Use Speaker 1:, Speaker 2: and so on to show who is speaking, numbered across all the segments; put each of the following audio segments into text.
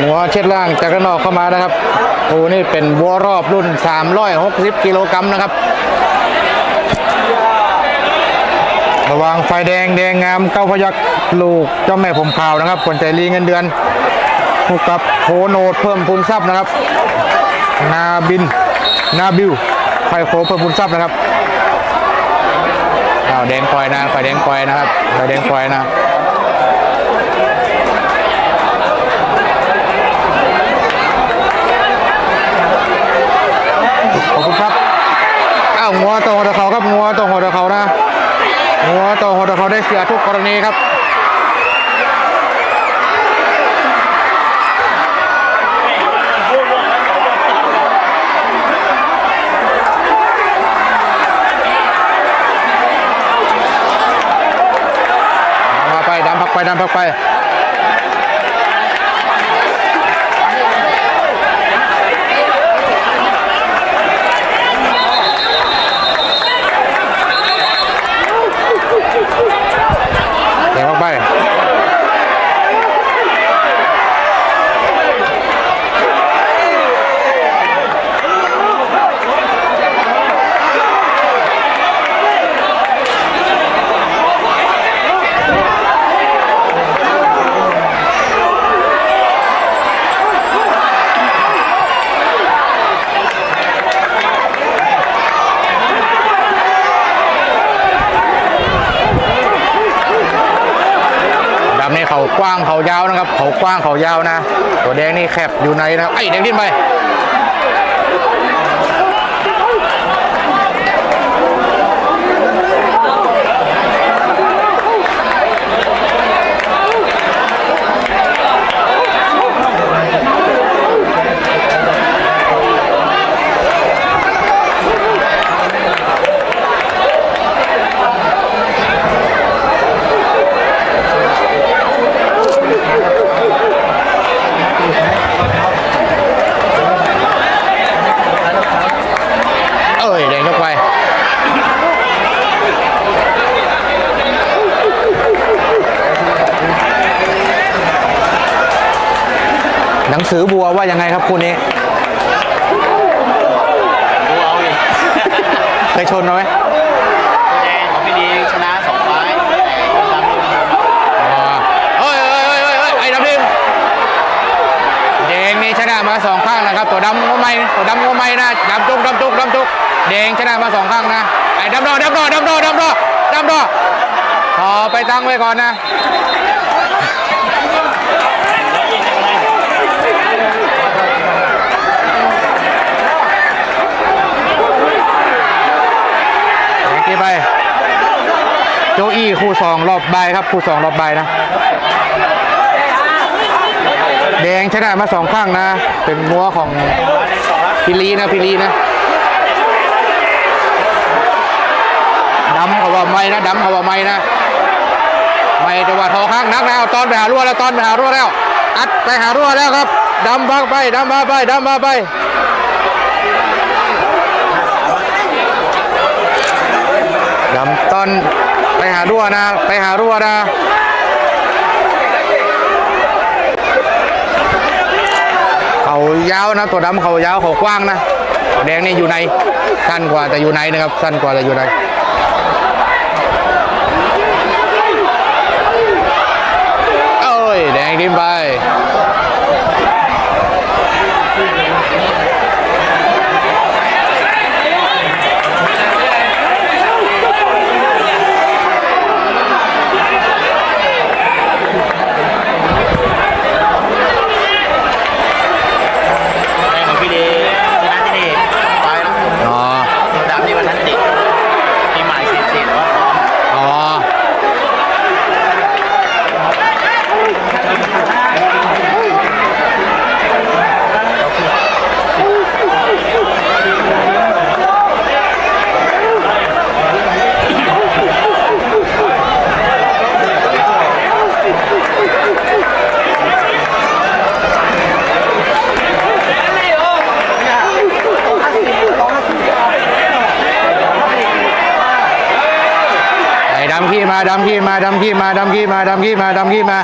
Speaker 1: หัวเช็ดล่างจากด้านนอกเข้ามานะครับโอ้นี่เป็นวัวรอบรุ่น 360 กิโลกรัมนะครับ ระวังไฟแดงแดงงามเก้าพยักลูกเจ้าแม่ผมขาวนะครับคนใจรีเงินเดือนคู่กับโคโนดเพิ่มพูนทรัพย์นะครับ นาบินนาบิวไฟโคเพิ่มพูนทรัพย์นะครับอ้าวแดงปล่อยนะไฟแดงปล่อยนะครับไฟแดงปล่อยนะ ขอบคุณครับ อ้าวงัวโตหัวตะเขาครับงัวโตหัวตะเขานะงัวโตหัวตะเขาได้เสียทุกกรณีครับมาไปดำพักไปดำพักไป เดี๋ยวพักไป ดำนี่เขาก ว้างเขายาวนะครับ เขากว้างเขายาวนะ ตัวแดงนี่แคบอยู่ในนะครับไอ้แดงดิ้นไป เอ้ยแดงยกไป หนัง สือบัวว่ายังไงครับคู่นี้
Speaker 2: ดูเอาดิ
Speaker 1: เคยชนเอาไหม
Speaker 2: ตัวแดงของพี่ดีชนะสองไฟล์ตามที่มัน
Speaker 1: อ๋อเอ้ยเอ้ยเอ้ยเอ้ยเอ้ยไอ้ดำดิมแดงนี่ชนะมาสองข้างนะครับ ตัวดำก็ไม่ตัวดำก็ไม่นะดำจุกดำจุกดำจุกแดงชนะมาสองข้างนะไอ้ดำดอดำดอดำดอดำดอดำดอขอไปตั้งไว้ก่อนนะ โอเค ไป โจอี้คู่สองรอบใบครับ คู่สองรอบใบนะ แดงชนะมาสองข้างนะ เป็นงัวของพิลีนะพิลีนะดำเขาว่าไม่นะดำเขาว่าไม่นะ ไม่แต่ว่าทอข้างนักนะเอาตอนไปหารั่วแล้วตอนไปหารั่วแล้ว อัดไปหารั่วแล้วครับดำพักไปดำมาไปดำมาไป นไปหารั่วนะ ไปหารั่วนะ เขายาวนะ ตัวดำเขายาวเขากว้างนะตัวแดงนี่อยู่ในสั้นกว่าแต่อยู่ในนะครับ สั้นกว่าแต่อยู่ในเอ้ยแดงดิ้นไป
Speaker 2: มา
Speaker 1: ดำขี้มาดำขี้มาดำขี้มาดำขี้มาดำขี้มา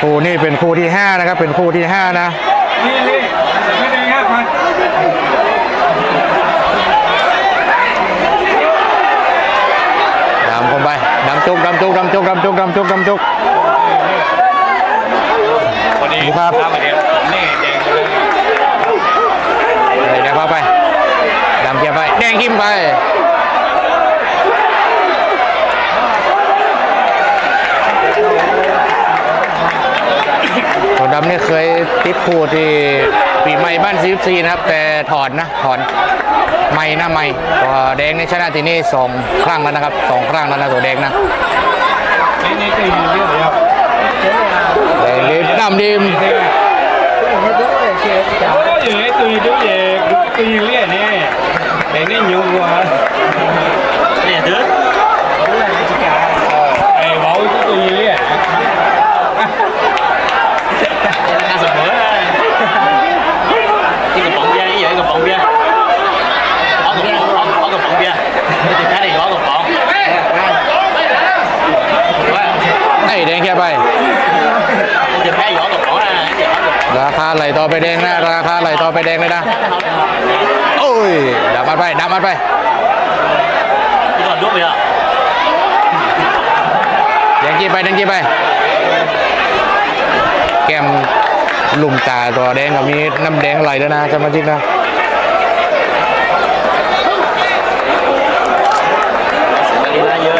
Speaker 1: คู่นี่เป็นคู่ที่ห้านะครับ เป็นคู่ที่ห้านะ
Speaker 3: ดำ
Speaker 1: คมไปดำจุกดำจุกดำจุกดำจุกดำจุกดำจุก ผู้ที่ปีใหม่บ้านซีฟซีนะครับ แต่ถอนนะถอนไม่นะไม่ตัวแดงในชนะที่นี่สองครั้งแล้วนะครับสองครั้งแล้วนะตัวแดงนะ
Speaker 3: นี่นี่คือยืนเยอะเลยครับ
Speaker 1: แดงดิดำดิม
Speaker 3: โอ้ยไอ้ตัวนี้ดูเย่ตัวยืนเรียนี่แต่นี่ยุ่งว่ะ
Speaker 2: เนี่ยเด้อ
Speaker 3: ไอ้เบาตัวยืนเรีย
Speaker 2: น่าเสมอที่กระป๋องเบียร์นี่อยู่ในกระป๋องเบียร์เอากระป๋องเอาเอากระป๋องเบียร์ไม่ติดแค่ไหนเอากระป๋องว่า
Speaker 1: ไอ้แดงเกียร์ไป
Speaker 2: จะแพ้อยู่เอากระป๋องนะเดี๋ยวเอากระป๋อง
Speaker 1: ราคาไหลต่อไปแดงนะ ราคาไหลต่อไปแดงเลยนะ โอ้ยดับมันไปดับมันไป
Speaker 2: ที่ก่อนดูไปอะ
Speaker 1: แดงกี้ไปแดงกี้ไป แก้ม ลุมตาตัวแดงกับมีน้ำแดงไหลแล้วนะสมาชิกนะ
Speaker 2: อันนี้น่าเยอะ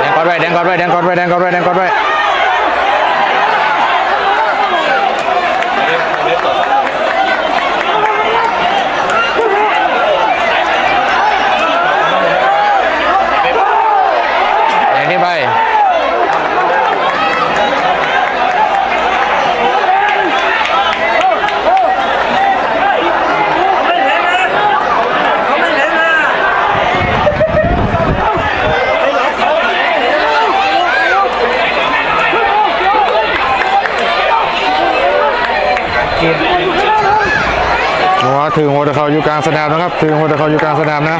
Speaker 1: แดงกอดไว้แดงกอดไว้แดงกอดไว้แดงกอดไว้แดงกอดไว้แดงนี่ไป หัวถึงหัวตะเขา อยู่กลางสนามนะครับถึงหัวตะเขาอยู่กลางสนามนะ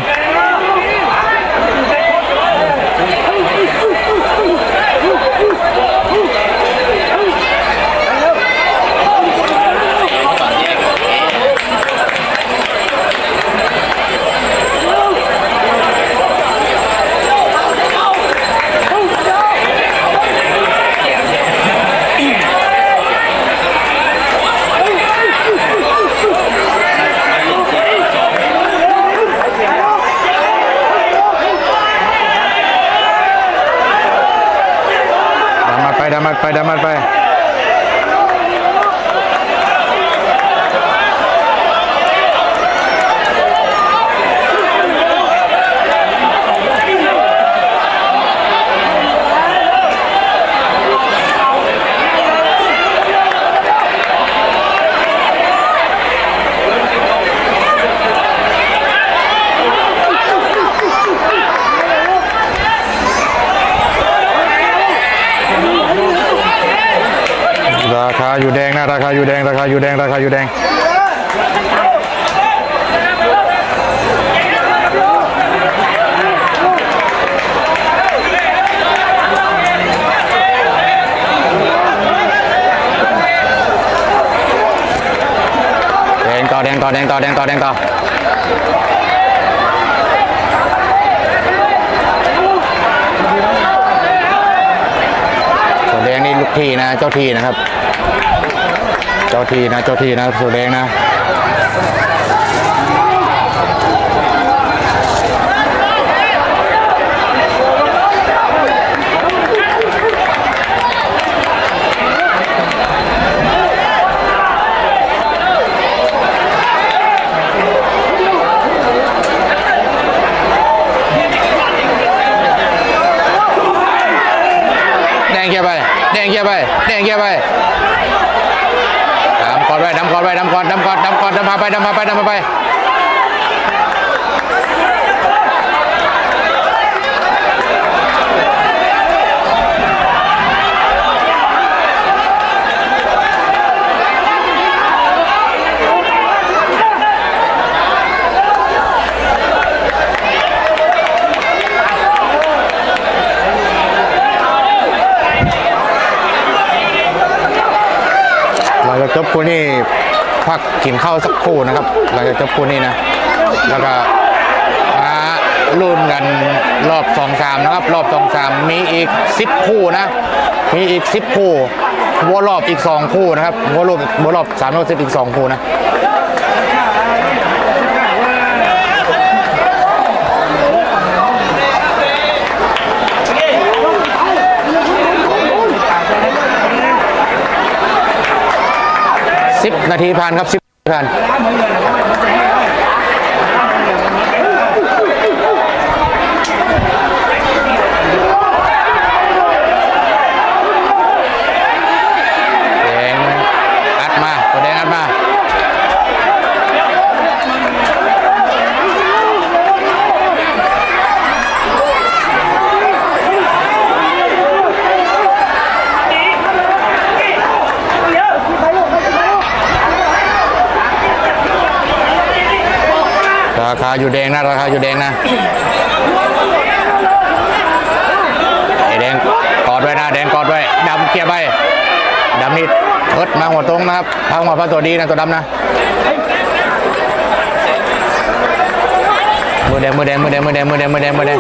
Speaker 1: ดันมัด ไปดามันไป ราคาอยู่แดงนะราคาอยู่แดงราคาอยู่แดงราคาอยู่แดงแดงต่อแดงต่อแดงต่อแดงต่อแดงต่อส่วนแดงนี่ลูกทีนะเจ้าทีนะครับ จ้าทีนะเจ้าทีนะส่วแดงนะแดงเกียไปแดงเกียไปแดงเกียไป ไปดำมาไปดำมาไปหลังจากจบคู่นี้ พักกินข้าวสักครู่นะครับ หลังจากจบคู่นี้นะ แล้วก็มาลุ้นกันรอบสองสามนะครับ รอบสองสามมีอีกสิบคู่นะ มีอีกสิบคู่วัวรอบอีกสองคู่นะครับวัวรอบวัวรอบสามรอบสิบอีกสองคู่นะ สิบนาทีผ่านครับสิบผ่าน แดงอัดมาตัวแดงอัดมา ราคา อยู่แดงนะ ราคาอยู่แดงนะไอ้แดงกอดไว้นะแดงกอดไว้ดำเคลียร์ไปดำนี่เอิดมาหัวตรงนะครับพังมาพังตัวดีนะตัวดำนะมือแดงมือแดงมือแดงมือแดงมือแดงมือแดงมือแดง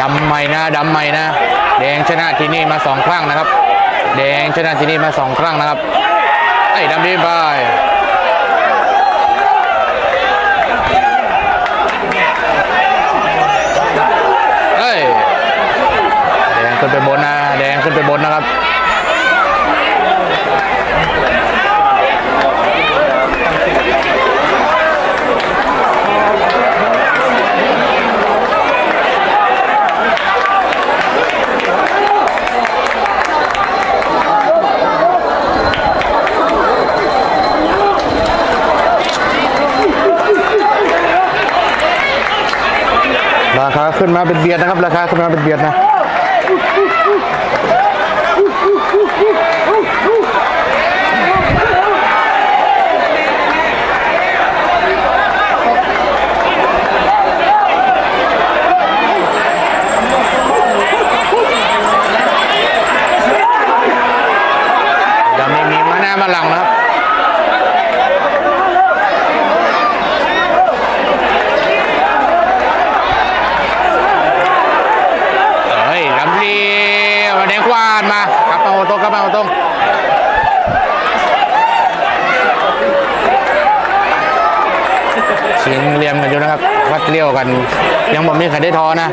Speaker 1: ดำใหม่นะดำใหม่นะ แดงชนะที่นี่ มาสองครั้งนะครับ แดงชนะที่นี่มาสองครั้งนะครับ ไอ้ดำดีไปเอ้ย แดงขึ้นไปบนนะ แดงขึ้นไปบนนะครับ ราคา ขึ้นมาเป็นเบียดนะครับ ราคาขึ้นมาเป็นเบียดนะดำนี่มีมาหน้ามาหลังนะครับ เฮ้ยลำลีมาแดงกวาดมากลับมาหัวตรงกลับมาหัวตรงชิงเหลี่ยมกันอยู่นะครับ วัดเลี้ยว กัน ยังบ่มีใครได้ทอนะ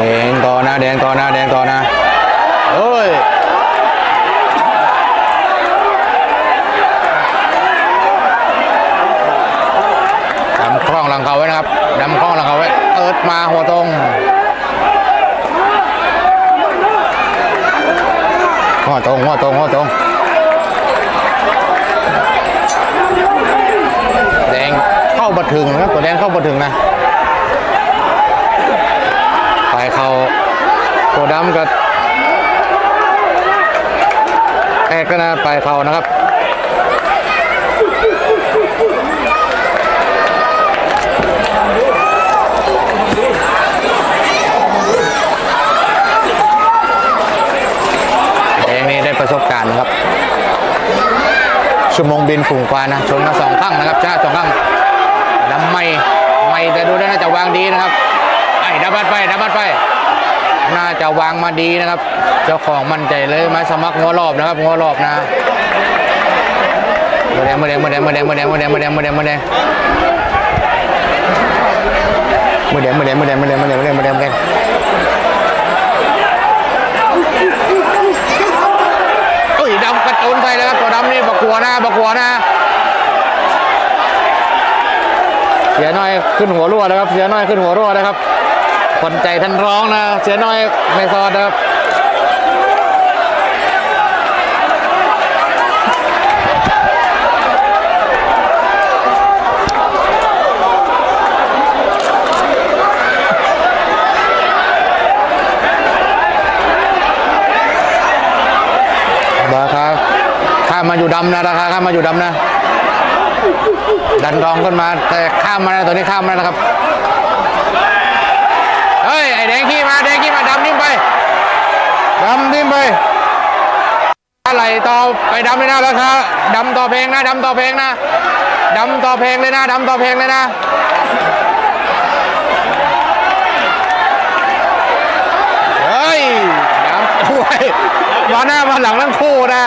Speaker 1: แดงก่อนนะแดงก่อนนะแดงก่อนนะเฮ้ยดำคล้องหลังเขาไว้นะครับดำคล้องหลังเขาไว้เอิดมาหัวตรงหัวตรงหัวตรงหัวตรงแดงเข้าบัถึงนะครับตัวแดงเข้าบัถึงนะ ไปเขาตัวดำกับ แอกก็นไปเขานะครับเองนี่ได้ประสบการณ์นะครับชั่วโมงบินฝูงควานะชนมาสองครั้งนะครับชนะสองครั้งดำไม่ไม่แต่ดูแล้น่าจะวางดีนะครับไอ้ดับบัดไปดับบัดไป น่าจะวางมาดีนะครับ เจ้าของมั่นใจเลยไหมสมัครงอรอบนะครับงอรอบนะมาแดงมาแดงมาแดงมาแดงมาแดงมาแดงมาแดงมาแดงมาแดงมาแดงมาแดงมาแดงมาแดงมาแดงมาแดงมาแดงมาแดงโอ้ยดำกระโจนไปแล้วครับตัวดำนี่บักัวนะบักหัวนะเสียน้อยขึ้นหัวรั่วนะครับ เสียน้อยขึ้นหัวรั่วนะครับ คนใจท่านร้องนะเสียน้อยไม่ซอดนะครับราคาข้ามมาอยู่ดำนะราคาข้ามมาอยู่ดำนะ ดันรองขึ้นมาแต่ข้ามมาแล้วตอนนี้ข้ามมาแล้วครับ แดงขี้มาแดงขี้มาดำนิ่มไปดำนิ่มไปอะไรต่อไปดำเลยนะราคาดำต่อเพลงนะดำต่อเพลงนะดำต่อเพลงเลยนะดำต่อเพลงเลยนะเฮ้ยดำช่วยมาหน้ามาหลังทั้งคู่นะ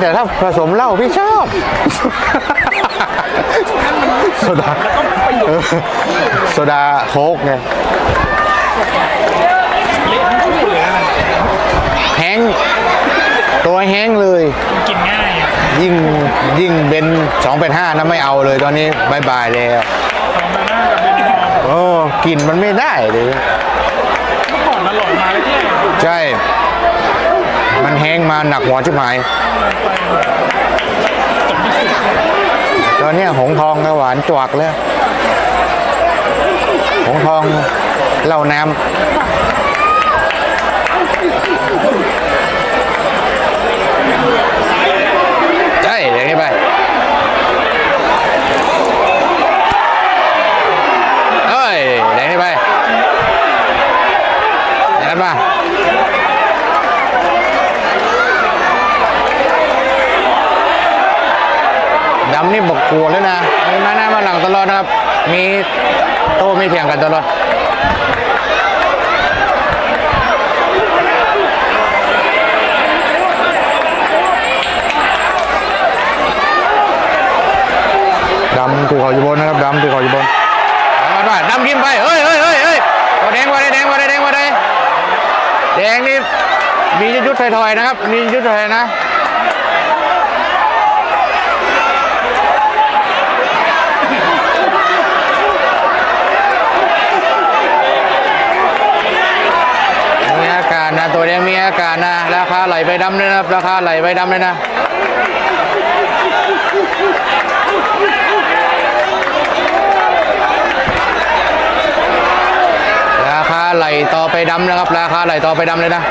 Speaker 3: แล้วมัน
Speaker 1: ไม่แต่ถ้าผสมเหล้าพี่ชอบโซดาเออโซดาโค้กไง
Speaker 3: เละทั้งคู่เลยนะ
Speaker 1: แห้งตัวแห้งเลย
Speaker 3: กินง่ายอะ
Speaker 1: ยิ่งยิ่งเบนสองเป็นห้านะไม่เอาเลยตอนนี้บายบายแล้ว
Speaker 3: สองพันห้ากับเบนทอง
Speaker 1: โอ้กลิ่นมันไม่ได้เลย
Speaker 3: เมื่อก่อนอร่อยมาเลยที่
Speaker 1: ใช่มัน แห้งมาหนักหัวชิบหายตอนนี้หงทองก็หวานจวกแล้วหงทองเหล่าน้ำใช่อย่างนี้ไป เอ้ยอย่างนี้ไปอย่างนั้นป่ะ ดำนี่บอกกลัวเลยนะมีมาหน้ามาหลังตลอดนะครับ มีโต้ไม่เถียงกันตลอดดำถูกเขาอยู่บนนะครับดำถูกเขาอยู่บนมามาดำกินไปเฮ้ยเฮ้ยเฮ้ยเฮ้ยตัวแดงมาได้แดงมาได้แดงมาได้แดงนี่มียุดๆถอยๆนะครับ มียุดๆถอยนะ มีอาการนะ ตัวนี้มีอาการนะ ราคาไหลไปดำเลยนะราคาไหลไปดำเลยนะดไหลต่อไปดำนะครับ ราคาไหลต่อไปดำเลยนะ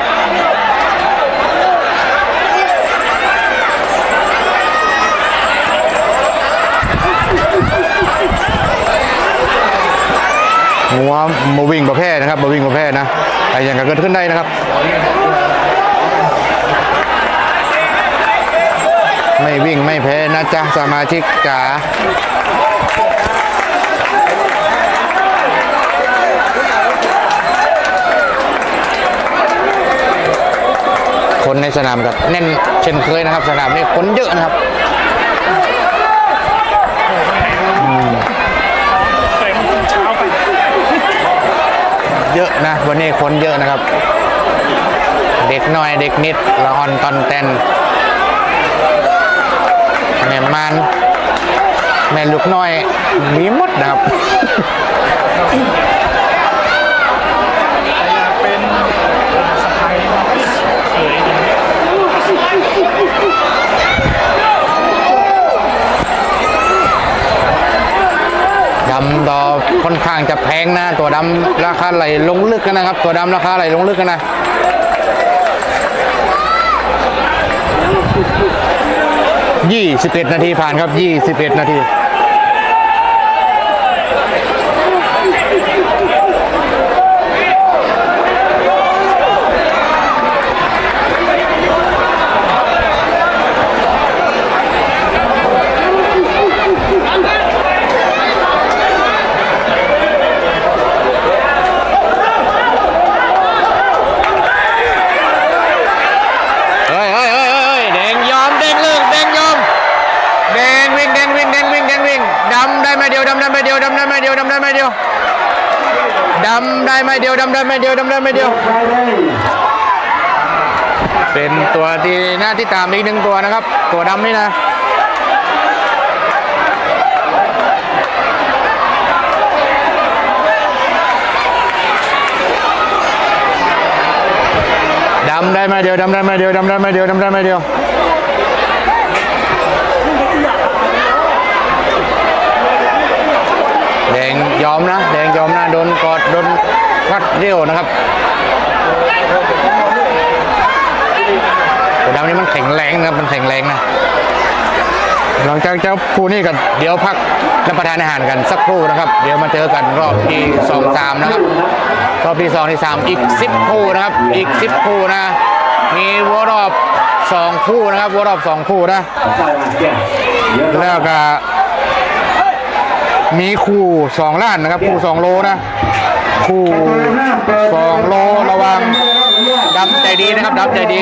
Speaker 1: งัวมาวิ่งประเภทนะครับมาวิ่งประเภทนะ แต่อย่างก็เกิดขึ้นได้นะครับไม่วิ่งไม่แพ้นะจ๊ะสมาชิกจ๋าคนในสนามกับแน่นเช่นเคยนะครับ สนามนี้คนเยอะนะครับ เยอะนะ วันนี้คนเยอะนะครับ เด็กน้อยเด็กนิดละอ่อนตอนแตนแม่มันแม่ลูกน้อยมีหมดนะครับ
Speaker 3: เป็นสะพายเขย
Speaker 1: ดำดอค่อน ข้างจะแพงนะ ตัวดำราคาไหลลงลึกกันนะครับ ตัวดำราคาไหลลงลึกกันนะยี่สิบเอ็ดนาทีผ่านครับยี่สิบเอ็ดนาที เฮ้ยเฮ้ยเฮ้ยเฮ้ยแดงยอมแดงเลิกแดงยอมแดงวิ่งแดงวิ่งแดงวิ่งแดงวิ่งดำได้ไม่เดียวดำได้ไม่เดียวดำได้ไม่เดียวดำได้ไม่เดียวดำได้ไม่เดียวดำได้ไม่เดียวดำได้ไม่เดียว เป็นตัวที่หน่าที่ตามอีกหนึ่งตัวนะครับ ตัวดำนี่นะดำได้ไหมเดียวดำได้ไหมเดียวดำได้ไหมเดียวดำได้ไหมเดียว แดงยอมนะ แดงยอมนะโดนกอดโดนพัดเรียวนะครับแต่ดำนี่มันแข็งแรงนะครับมันแข็งแรงนะหลังจากเจ้าคู่นี้กันเดี๋ยวพักรับประทานอาหารกันสักครู่นะครับ เดี๋ยวมาเจอกันรอบที่สองสามนะครับรอบที่สองที่สามอีกสิบคู่นะครับ อีกสิบคู่นะ มีวัวรอบสองคู่นะครับวัวรอบสองคู่นะแล้วก็ มีคู่สองล้านนะครับ คู่สองโลนะ คู่สองโลระวังดำใจดีนะครับดำใจดี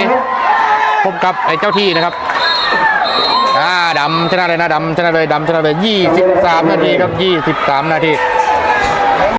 Speaker 1: พบกับไอ้เจ้าที่นะครับอ่าดำชนะเลยนะดำชนะเลยดำชนะเลย 23 นาทีครับ 23 นาที